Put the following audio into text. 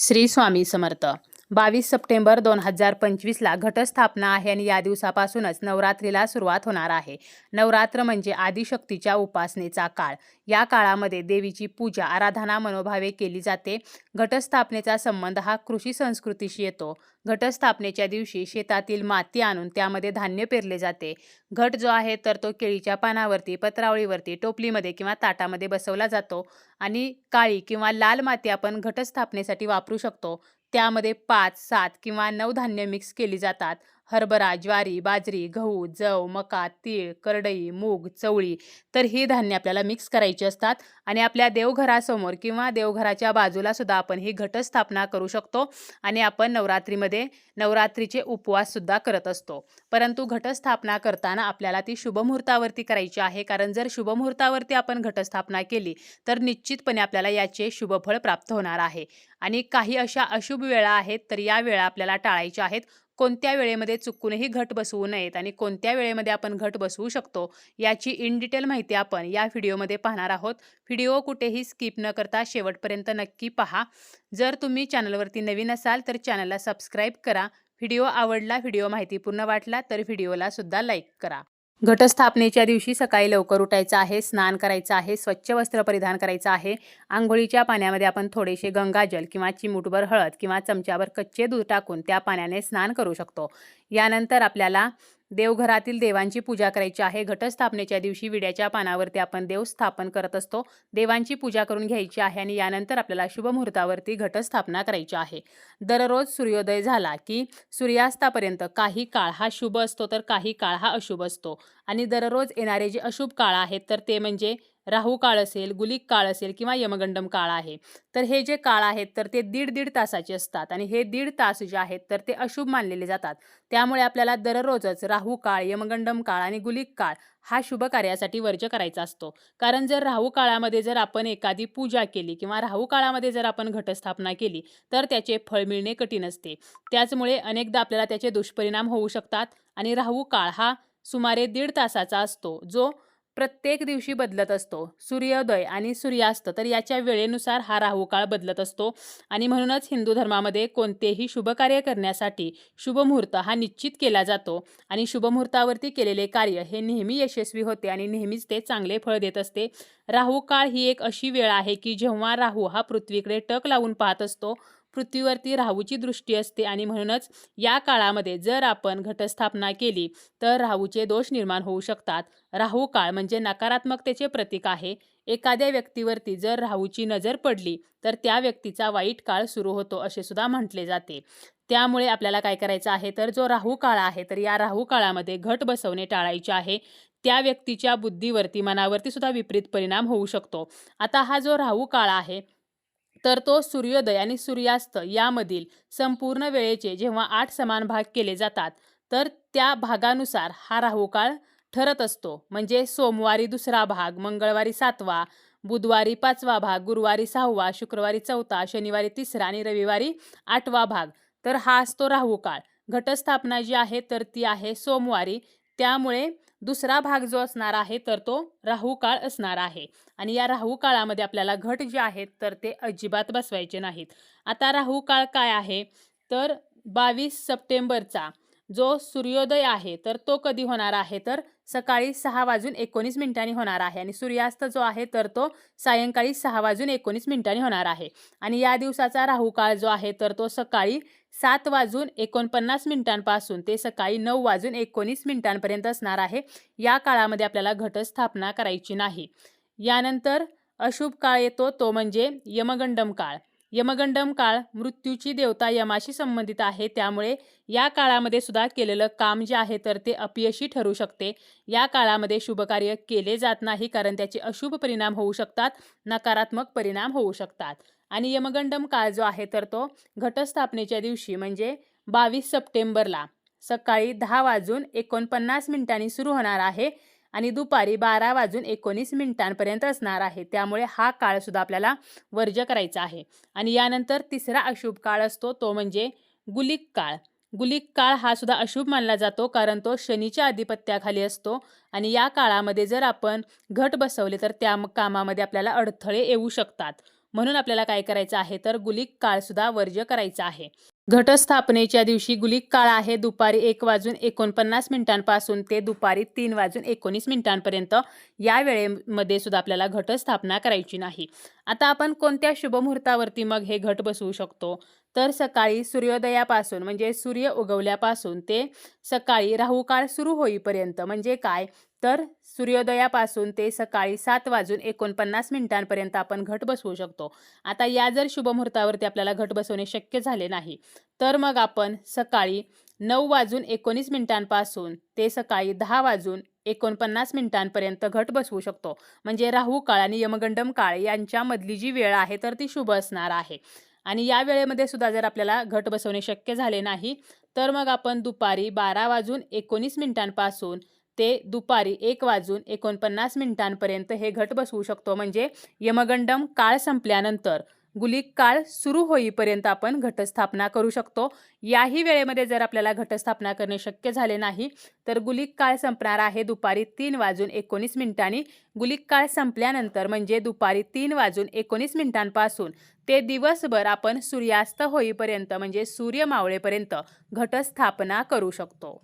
श्री स्वामी समर्थ. बावीस सप्टेंबर दोन हजार पंचवीसला घटस्थापना आहे आणि या दिवसापासूनच नवरात्रीला सुरुवात होणार आहे. नवरात्र म्हणजे आदिशक्तीच्या उपासनेचा काळ. या काळामध्ये देवीची पूजा आराधना मनोभावे केली जाते. घटस्थापनेचा संबंध हा कृषी संस्कृतीशी येतो. घटस्थापनेच्या दिवशी शेतातील माती आणून त्यामध्ये धान्य पेरले जाते. घट जो आहे तर तो केळीच्या पानावरती पत्रावळीवरती टोपलीमध्ये किंवा ताटामध्ये बसवला जातो आणि काळी किंवा लाल माती आपण घटस्थापनेसाठी वापरू शकतो. त्यामध्ये पाच सात किंवा नऊ धान्य मिक्स केली जातात. हरभरा ज्वारी बाजरी गहू जव मका तीळ करडई मूग चवळी तर ही धान्य आपल्याला मिक्स करायची असतात. आणि आपल्या देवघरासमोर किंवा देवघराच्या बाजूला सुद्धा आपण ही घटस्थापना करू शकतो. आणि आपण नवरात्रीमध्ये नवरात्रीचे उपवास सुद्धा करत असतो. परंतु घटस्थापना करताना आपल्याला ती शुभमुहूर्तावरती करायची आहे. कारण जर शुभमुहूर्तावरती आपण घटस्थापना केली तर निश्चितपणे आपल्याला याचे शुभफळ प्राप्त होणार आहे. आणि काही अशा अशुभ वेळा आहेत तर या वेळा आपल्याला टाळायच्या आहेत. कोणत्या वेळेमध्ये चुकूनही घट बसवू नयेत आणि कोणत्या वेळेमध्ये आपण घट बसवू शकतो याची इन डिटेल माहिती आपण या व्हिडिओमध्ये पाहणार आहोत. व्हिडिओ कुठेही स्किप न करता शेवटपर्यंत नक्की पहा. जर तुम्ही चॅनलवरती नवीन असाल तर चॅनलला सबस्क्राईब करा. व्हिडिओ आवडला व्हिडिओ माहितीपूर्ण वाटला तर व्हिडिओला सुद्धा लाईक करा. घटस्थापनेच्या दिवशी सकाळी लवकर उठायचं आहे स्नान करायचं आहे स्वच्छ वस्त्र परिधान करायचं आहे. आंघोळीच्या पाण्यामध्ये आपण थोडेसे गंगाजल किंवा चिमूटभर हळद किंवा चमच्यावर कच्चे दूध टाकून त्या पाण्याने स्नान करू शकतो. यानंतर आपल्याला देवघरातील देवांची पूजा करायची आहे. घटस्थापनेच्या दिवशी विड्याच्या पानावरती आपण देव स्थापन करत असतो. देवांची पूजा करून घ्यायची आहे आणि यानंतर आपल्याला शुभ मुहूर्तावरती घटस्थापना करायची आहे. दररोज सूर्योदय झाला की सूर्यास्तापर्यंत काही काळ हा शुभ असतो तर काही काळ हा अशुभ असतो. आणि दररोज येणारे जे अशुभ काळ आहेत तर ते म्हणजे राहू काळ असेल गुलिक काळ असेल किंवा यमगंडम काळ आहे तर हे जे काळ आहेत तर ते दीड दीड तासाचे असतात आणि हे दीड तास जे आहेत तर ते अशुभ मानलेले जातात. त्यामुळे आपल्याला दररोजच राहू काळ यमगंडम काळ आणि गुलिक काळ हा शुभ कार्यासाठी वर्ज करायचा असतो. कारण जर राहू काळामध्ये जर आपण एखादी पूजा केली किंवा राहू काळामध्ये जर आपण घटस्थापना केली तर त्याचे फळ मिळणे कठीण असते. त्याचमुळे अनेकदा आपल्याला त्याचे दुष्परिणाम होऊ शकतात आणि राहू काळ हा सुमारे दीड तासाचा असतो जो प्रत्येक दिवशी बदलत असतो. सूर्योदय आणि सूर्यास्त तर याच्या वेळेनुसार हा राहू काळ बदलत असतो. आणि म्हणूनच हिंदू धर्मामध्ये कोणतेही शुभकार्य करण्यासाठी शुभमुहूर्त हा निश्चित केला जातो. आणि शुभमुहूर्तावरती केलेले कार्य हे नेहमी यशस्वी होते आणि नेहमीच ते चांगले फळ देत असते. राहू काळ ही एक अशी वेळ आहे की जेव्हा राहू हा पृथ्वीकडे टक लावून पाहत असतो. पृथ्वीवरती राहूची दृष्टी असते आणि म्हणूनच या काळामध्ये जर आपण घटस्थापना केली तर राहूचे दोष निर्माण होऊ शकतात. राहू काळ म्हणजे नकारात्मकतेचे प्रतीक आहे. एखाद्या व्यक्तीवरती जर राहूची नजर पडली तर त्या व्यक्तीचा वाईट काळ सुरू होतो असे सुद्धा म्हटले जाते. त्यामुळे आपल्याला काय करायचं आहे? तर जो राहू काळ आहे तर या राहू काळामध्ये घट बसवणे टाळायचे आहे. त्या व्यक्तीच्या बुद्धीवरती मनावरती सुद्धा विपरीत परिणाम होऊ शकतो. आता हा जो राहू काळ आहे तर तो सूर्योदय आणि सूर्यास्त यामधील संपूर्ण वेळेचे जेव्हा आठ समान भाग केले जातात तर त्या भागानुसार हा राहुकाळ ठरत असतो. म्हणजे सोमवारी दुसरा भाग मंगळवारी सातवा बुधवारी पाचवा भाग गुरुवारी सहावा शुक्रवारी चौथा शनिवारी तिसरा आणि रविवारी आठवा भाग. तर हा असतो राहुकाळ. घटस्थापना जी आहे तर ती आहे सोमवारी. त्यामुळे दुसरा भाग जो असणार आहे तर तो राहू काळ असणार आहे. आणि या राहू काळामध्ये आपल्याला घट जे आहेत तर ते अजिबात बसवायचे नाहीत. आता राहू काळ काय आहे? तर बावीस सप्टेंबरचा जो सूर्योदय आहे तर तो कधी होणार आहे? तर सकाळी सहा वाजून एकोणीस मिनिटांनी होणार आहे आणि सूर्यास्त जो आहे तर तो सायंकाळी सहा वाजून एकोणीस मिनिटांनी होणार आहे. आणि या दिवसाचा राहुकाळ जो आहे तर तो सकाळी सात वाजून एकोणपन्नास मिनिटांपासून ते सकाळी नऊ वाजून एकोणीस मिनिटांपर्यंत असणार आहे. या काळामध्ये आपल्याला घटस्थापना करायची नाही. यानंतर अशुभ काळ येतो तो म्हणजे यमगंडम काळ. यमगंडम काळ मृत्यूची देवता यमाशी संबंधित आहे. त्यामुळे या काळामध्ये सुद्धा केलेलं काम जे आहे तर ते अपयशी ठरू शकते. या काळामध्ये शुभकार्य केले जात नाही कारण त्याचे अशुभ परिणाम होऊ शकतात नकारात्मक परिणाम होऊ शकतात. आणि यमगंडम काळ जो आहे तर तो घटस्थापनेच्या दिवशी म्हणजे बावीस सप्टेंबरला सकाळी दहा वाजून एकोणपन्नास मिनिटांनी सुरू होणार आहे. आणि दुपारी बारा वाजून एकोणीस मिनिटांपर्यंत असणार आहे. त्यामुळे हा काळसुद्धा आपल्याला वर्ज करायचा आहे. आणि यानंतर तिसरा अशुभ काळ असतो तो म्हणजे गुलिक काळ. गुलिक काळ हा सुद्धा अशुभ मानला जातो कारण तो शनीच्या आधिपत्याखाली असतो. आणि या काळामध्ये जर आपण घट बसवले तर त्या कामामध्ये आपल्याला अडथळे येऊ शकतात. म्हणून आपल्याला काय करायचं आहे तर गुलिक काळसुद्धा वर्ज्य करायचा आहे. घटस्थापनेच्या दिवशी गुलिक काळ आहे. दुपारी एक वाजून एकोणपन्नास मिनिटांपासून ते दुपारी तीन वाजून एकोणीस मिनिटांपर्यंत या वेळेमध्ये सुद्धा आपल्याला घटस्थापना करायची नाही. आता आपण कोणत्या शुभमुहूर्तावरती मग हे घट बसवू शकतो? तर सकाळी सूर्योदयापासून म्हणजे सूर्य उगवल्यापासून ते सकाळी राहुकाळ सुरू होईपर्यंत म्हणजे काय? तर सूर्योदयापासून ते सकाळी सात वाजून एकोणपन्नास मिनिटांपर्यंत आपण घट बसवू शकतो. आता या जर शुभमुहूर्तावरती आपल्याला घट बसवणे शक्य झाले नाही तर मग आपण सकाळी नऊ वाजून एकोणीस मिनिटांपासून ते सकाळी दहा वाजून एकोणपन्नास मिनिटांपर्यंत घट बसवू शकतो. म्हणजे राहू काळ आणि यमगंडम काळ यांच्यामधली जी वेळ आहे तर ती शुभ असणार आहे. आणि या वेळेमध्ये सुद्धा जर आपल्याला घट बसवणे शक्य झाले नाही तर मग आपण दुपारी बारा वाजून एकोणीस मिनिटांपासून ते दुपारी एक वाजून एकोणपन्नास मिनिटांपर्यंत हे घट बसवू शकतो. म्हणजे यमगंडम काळ संपल्यानंतर गुलिक काळ सुरू होईपर्यंत आपण घटस्थापना करू शकतो. याही वेळेमध्ये जर आपल्याला घटस्थापना करणे शक्य झाले नाही तर गुलिक काळ संपणार आहे दुपारी तीन वाजून एकोणीस मिनिटांनी. गुलिक काळ संपल्यानंतर म्हणजे दुपारी तीन वाजून एकोणीस मिनिटांपासून. ते दिवसभर आपण सूर्यास्त होईपर्यंत म्हणजे सूर्य मावळेपर्यंत घटस्थापना करू शकतो.